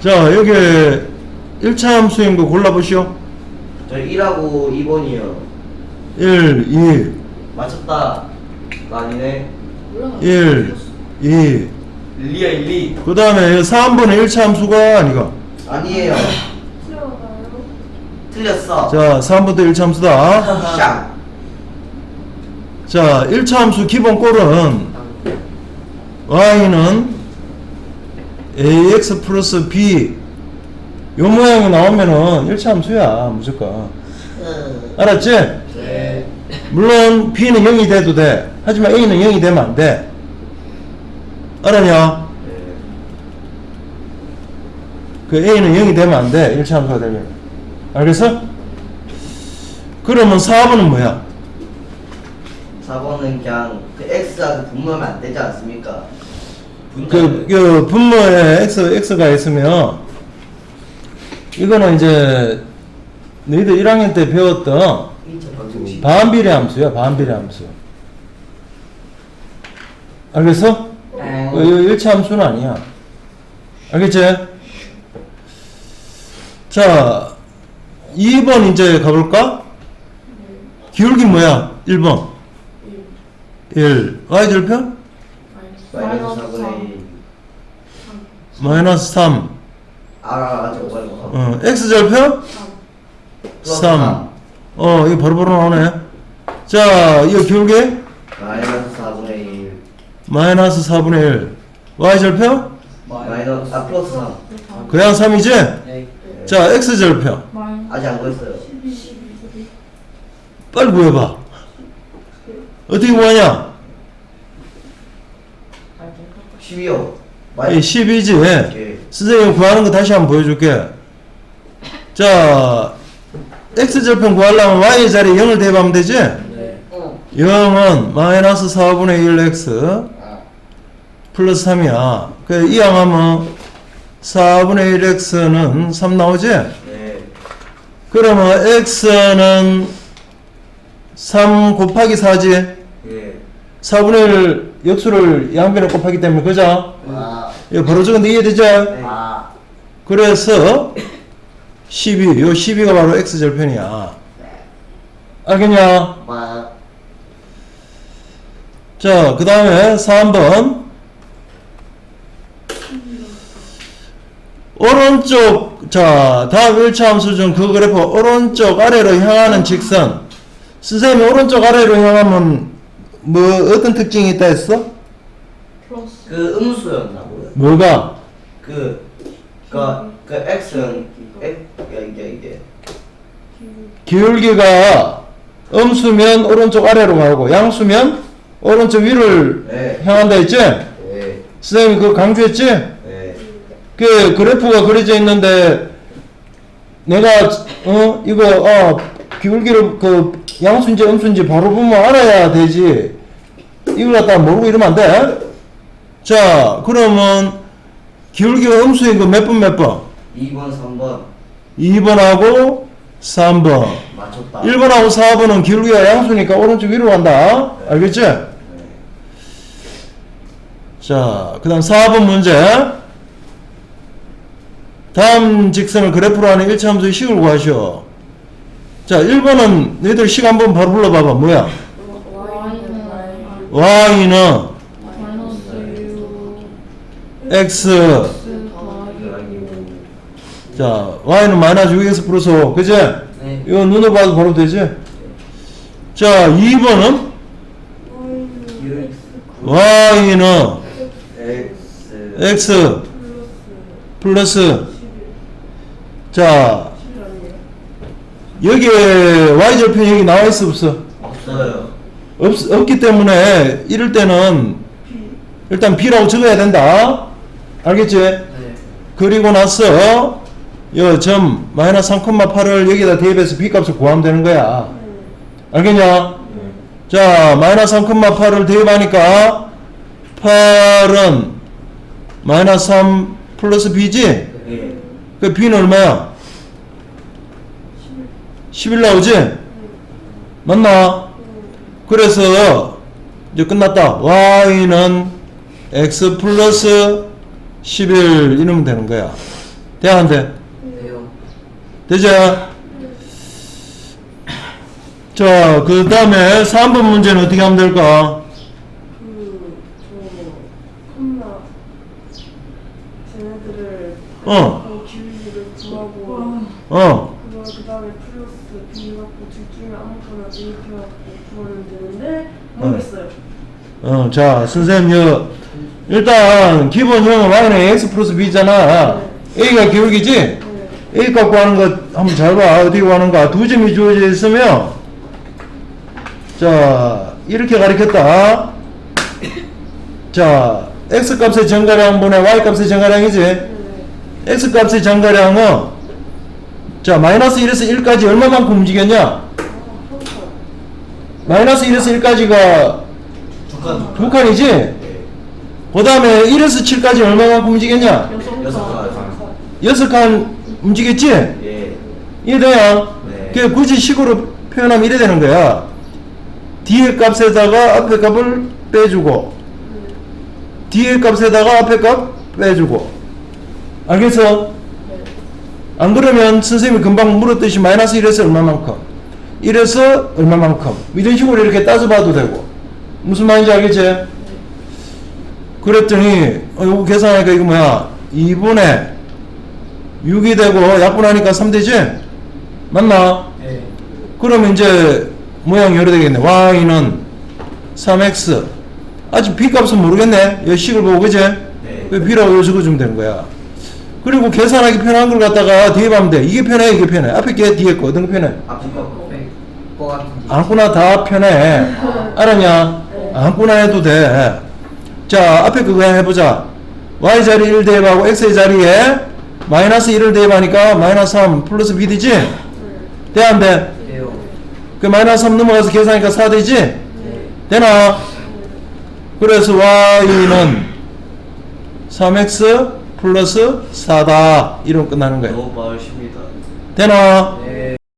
자, 여기 1차 함수인 거 골라보시오. 저 1하고 2번이요. 1, 2, 맞췄다. 나 아니네. 1, 2. 리야 1, 2. 그 다음에 3번의 1차 함수가 아니가. 아니에요. 틀렸어. 자, 3번도 1차 함수다. 샹. 자, 1차 함수 기본 꼴은 y는 ax 플러스 b 요 모양이 나오면은 1차 함수야, 무조건. 알았지? 네. 물론 b는 0이 돼도 돼. 하지만 a는 0이 되면 안 돼. 알았냐? 네. 그 a는 0이 되면 안 돼. 1차 함수가 되면. 알겠어? 그러면 4번은 뭐야? 4번은 그냥 그 x하고 분모하면 안 되지 않습니까? 그, 그 분모에 x, x가 있으면 이거는 이제 너희들 1학년 때 배웠던. 반비례 함수야, 반비례 함수. 알겠어? 네. 어, 이거 1차 함수는 아니야. 알겠지? 자, 2번 이제 가볼까? 기울기 뭐야? 1번. 1. y절편? 마이너스 4분의 1. 마이너스 3. 알아, 저거 이거. 어, x절편? 플러스 3. 어, 이거 바로바로 나오네. 자, 이거 기울기? 마이너스 4분의 1. 마이너스 4분의 1. y절편? 마이너스, 아, 플러스 3. 그냥 3이지? 네. 자, x절편. 아직 안 구했어요. 빨리 구해봐. 어떻게 구하냐? 12 요. 이 12지. 오케이. 선생님 구하는 거 다시 한번 보여줄게. 자, x절편 구하려면 y 자리에 0을 대입하면 되지? 네. 0은 마이너스 4분의 1x 아. 플러스 3이야. 그 이항하면 4분의 1x는 3 나오지? 네. 그러면 x는 3 곱하기 4지? 예. 4분의 1 역수를 양변에 곱하기 때문에 그죠? 아. 이거 바로 적은데 이해되죠? 아. 그래서 12, 요 12가 바로 x절편이야. 알겠냐? 마. 자, 그 다음에 3번. 오른쪽, 자, 다음 1차 함수 중 그 그래프 오른쪽 아래로 향하는 직선. 선생님이 오른쪽 아래로 향하면 뭐 어떤 특징이 있다 했어? 그 음수였나고요? 뭐가? 그, 그, 그 x는, x, 야, 이게, 이게. 기울기가 음수면 오른쪽 아래로 가고 양수면 오른쪽 위를 네. 향한다 했지? 네. 선생님이 그거 강조했지? 네. 그 그래프가 그려져 있는데 내가 어 이거 어 기울기를 그 양수인지 음수인지 바로 보면 알아야 되지 이걸 갖다 모르고 이러면 안 돼. 자 그러면 기울기가 음수인 거 몇 번 몇 번? 2번, 3번. 2번하고 3번. 맞췄다. 1번하고 4번은 기울기가 양수니까 오른쪽 위로 간다. 알겠지? 자, 그 다음 4번 문제. 다음 직선을 그래프로 하는 1차 함수의 식을 구하시오. 자, 1번은 너희들 식 한번 바로 불러봐봐. 뭐야? Y는 x. 자, y는 마이너스 6x 플러스 5. 그지? 네. 이거 눈으로 봐도 바로 되지? 자, 2번은 y는 x. 플러스 자 여기에 y절편 여기 나와 있어 없어? 없, 없기 때문에 이럴 때는 일단 b라고 적어야 된다 알겠지? 네. 그리고 나서 여점 마이너스 3,8을 여기다 대입해서 b 값을 구하면 되는 거야 알겠냐? 자 마이너스 3,8을 대입하니까 8은 마이너스 3 플러스 b지? 네. 그 b는 얼마야? 11 나오지? 맞나? 그래서 이제 끝났다. y는 x 플러스 11 이러면 되는 거야. 돼, 안 돼? 돼요. 되죠? 자, 그 다음에 3번 문제는 어떻게 하면 될까? 그저 컴나 쟤네들을 어. 그 기울기를 구하고 어, 그걸 그 다음에 플러스 b 갖고 둘 중에 아무거나 대입해갖고 구하면 되는데 모르겠어요. 어, 자, 선생님, 여, 일단, 기본 형은 y는 x 플러스 b잖아. a가 기울기지? 네. a 갖고 하는 거 한번 잘 봐. 어떻게 하는 가. 두 점이 주어져 있으면, 자, 이렇게 가리켰다. 자, x 값의 정가량 분의 y 값의 정가량이지? 네. x 값의 정가량은, 자, 마이너스 1에서 1까지 얼마만큼 움직였냐? 마이너스 1에서 1까지가 두칸 두 칸이지? 네. 그 다음에 1에서 7까지 얼마만큼 움직였냐? 여섯 칸. 움직였지? 예. 이해돼요? 네. 그 굳이 식으로 표현하면 이래 되는 거야. 뒤에 값에다가 앞에 값을 빼주고, 뒤에 값에다가 앞에 값 빼주고. 알겠어? 네. 안 그러면 선생님이 금방 물었듯이 마이너스 1에서 얼마만큼, 1에서 얼마만큼. 이런 식으로 이렇게 따져봐도 되고. 무슨 말인지 알겠지? 그랬더니, 어, 요거 계산하니까 이거 뭐야? 2분의 6이 되고 약분하니까 3 되지? 맞나? 네. 그러면 이제 모양이 이래 되겠네. y는 3x. 아직 b 값은 모르겠네. 이 식을 보고 그제? 네. 그 b라고 여기 적어주면 되는 거야. 그리고 계산하기 편한 걸 갖다가 대입하면 돼. 이게 편해, 이게 편해. 앞에 게 뒤에 거 어떤 거 편해? 앞에 거. 네. 거 같은지. 아무거나 다 편해. 알았냐? 아무거나 해도 돼. 자, 앞에 그거 그냥 해보자. y 자리 1 대입하고 x의 자리에 마이너스 1을 대입하니까 마이너스 3 플러스 b 되지? 돼, 안 돼? 돼요. 그 마이너스 3 넘어가서 계산하니까 4 되지? 네. 되나? 그래서 y는 3x 플러스 4다. 이러면 끝나는 거야. 너무 빠르십니다. 되나? 네.